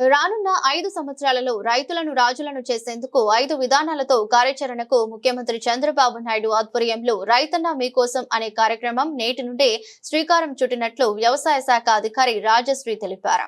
రానున్న ఐదు సంవత్సరాలలో రైతులను రాజులను చేసేందుకు ఐదు విధానాలతో కార్యాచరణకు ముఖ్యమంత్రి చంద్రబాబు నాయుడు ఆధ్వర్యంలో రైతన్న మీకోసం అనే కార్యక్రమం నేటి నుండే శ్రీకారం చుట్టినట్లు వ్యవసాయ శాఖ అధికారి రాజశ్రీ తెలిపారు.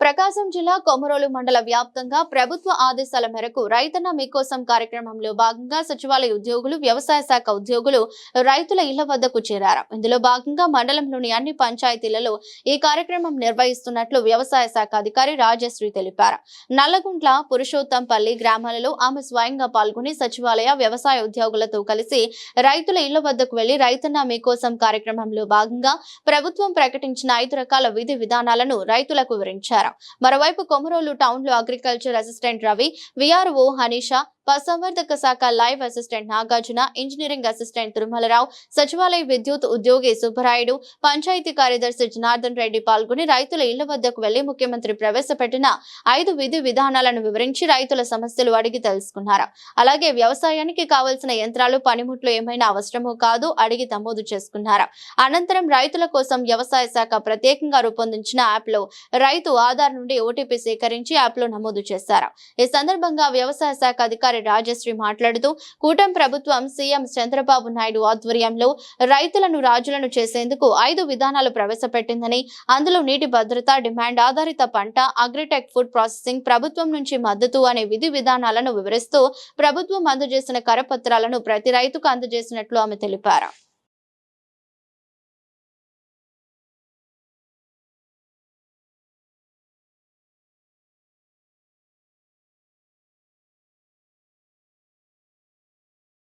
ప్రకాశం జిల్లా కొమరోలు మండల వ్యాప్తంగా ప్రభుత్వ ఆదేశాల మేరకు రైతన్న మీకోసం కార్యక్రమంలో భాగంగా సచివాలయ ఉద్యోగులు వ్యవసాయ శాఖ ఉద్యోగులు రైతుల ఇళ్ళ వద్దకు చేరారు. ఇందులో భాగంగా మండలంలోని అన్ని పంచాయతీలలో ఈ కార్యక్రమం నిర్వహిస్తున్నట్లు వ్యవసాయ శాఖ అధికారి రాజశ్రీ తెలిపారు. నల్లగుంట్ల పురుషోత్తంపల్లి గ్రామాలలో ఆమె స్వయంగా పాల్గొని సచివాలయ వ్యవసాయ ఉద్యోగులతో కలిసి రైతుల ఇళ్ళ వద్దకు వెళ్ళి రైతన్న మీకోసం కార్యక్రమంలో భాగంగా ప్రభుత్వం ప్రకటించిన ఐదు రకాల విధి విధానాలను రైతులకు వివరించారు. మరోవైపు కొమరోలు టౌన్లో agriculture assistant Ravi VRO Hanisha పశుసంవర్ధక శాఖ live assistant Nagarjuna engineering assistant Tirumalarao సచివాలయ విద్యుత్ ఉద్యోగి సుబ్బరాయుడు పంచాయతీ కార్యదర్శి జనార్దన్ రెడ్డి పాల్గొని రైతుల ఇళ్ళ వద్దకు వెళ్ళి ముఖ్యమంత్రి ప్రవేశపెట్టిన ఐదు విధి విధానాలను వివరించి రైతుల సమస్యలు అడిగి తెలుసుకున్నారు. అలాగే వ్యవసాయానికి కావలసిన యంత్రాలు పనిముట్లు ఏమైనా అవసరమో కాదు అడిగి నమోదు చేసుకున్నారు. అనంతరం రైతుల కోసం వ్యవసాయ శాఖ ప్రత్యేకంగా రూపొందించిన యాప్లో రైతు ఆధార్ నుండి ఓటీపీ సేకరించి యాప్లో నమోదు చేశారు. ఈ సందర్భంగా వ్యవసాయ శాఖ అధికారి రాజశ్రీ మాట్లాడుతూ కూటమి ప్రభుత్వం సీఎం చంద్రబాబు నాయుడు ఆధ్వర్యంలో రైతులను రాజులను చేసేందుకు ఐదు విధానాలు ప్రవేశపెట్టిందని అందులో నీటి భద్రత డిమాండ్ ఆధారిత పంట అగ్రిటెక్ ఫుడ్ ప్రాసెసింగ్ ప్రభుత్వం నుంచి మద్దతు అనే విధి విధానాలను వివరిస్తూ ప్రభుత్వం అందజేసిన కరపత్రాలను ప్రతి రైతుకు అందజేసినట్లు ఆమె తెలిపారు.